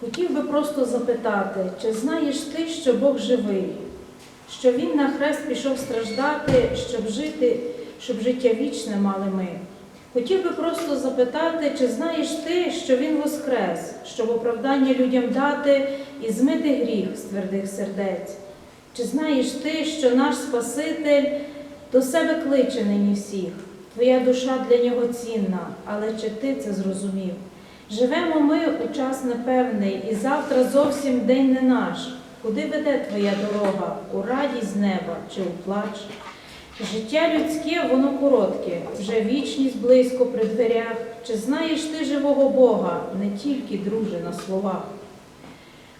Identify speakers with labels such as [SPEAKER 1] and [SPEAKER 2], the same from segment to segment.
[SPEAKER 1] Хотів би просто запитати, чи знаєш ти, що Бог живий, що Він на хрест пішов страждати, щоб жити, щоб життя вічне мали ми. Хотів би просто запитати, чи знаєш ти, що Він воскрес, щоб оправдання людям дати і змити гріх з твердих сердець? Чи знаєш ти, що наш Спаситель до себе кличе нині всіх? Твоя душа для нього цінна, але чи ти це зрозумів? Живемо ми у час непевний, і завтра зовсім день не наш. Куди веде твоя дорога? У радість неба чи у плач? Життя людське, воно коротке, вже вічність близько при дверях. Чи знаєш ти живого Бога, не тільки, друже, на словах?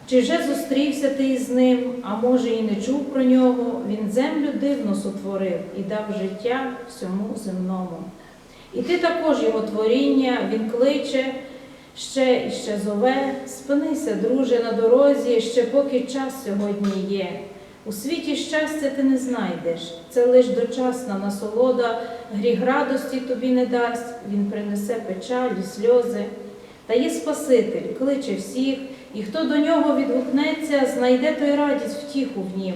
[SPEAKER 1] Чи вже зустрівся ти із ним, а може і не чув про нього? Він землю дивно сотворив і дав життя всьому земному. І ти також його творіння, він кличе, ще і ще зове, спинися, друже, на дорозі, ще поки час сьогодні є. У світі щастя ти не знайдеш, це лиш дочасна насолода, гріх радості тобі не дасть, він принесе печаль і сльози. Та є Спаситель, кличе всіх, і хто до нього відгукнеться, знайде той радість втіху в нім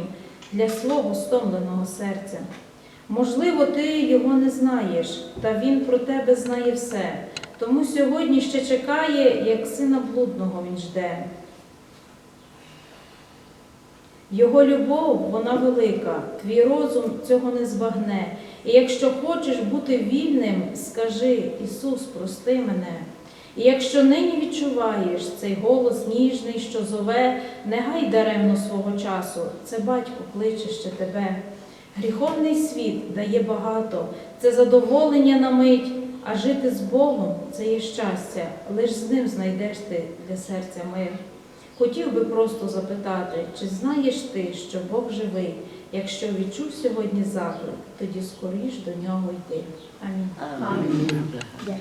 [SPEAKER 1] для свого стомленого серця. Можливо, ти його не знаєш, та він про тебе знає все. Тому сьогодні ще чекає, як сина блудного він жде. Його любов, вона велика, твій розум цього не збагне. І якщо хочеш бути вільним, скажи, Ісус, прости мене. І якщо нині відчуваєш цей голос ніжний, що зове, не гай даремно свого часу, це батько кличе ще тебе. Гріховний світ дає багато, це задоволення на мить, а жити з Богом це є щастя, лиш з ним знайдеш ти для серця мир. Хотів би просто запитати, чи знаєш ти, що Бог живий? Якщо відчув сьогодні заклик, тоді скоріш до нього йти. Амінь.
[SPEAKER 2] Амінь.
[SPEAKER 3] Дякую.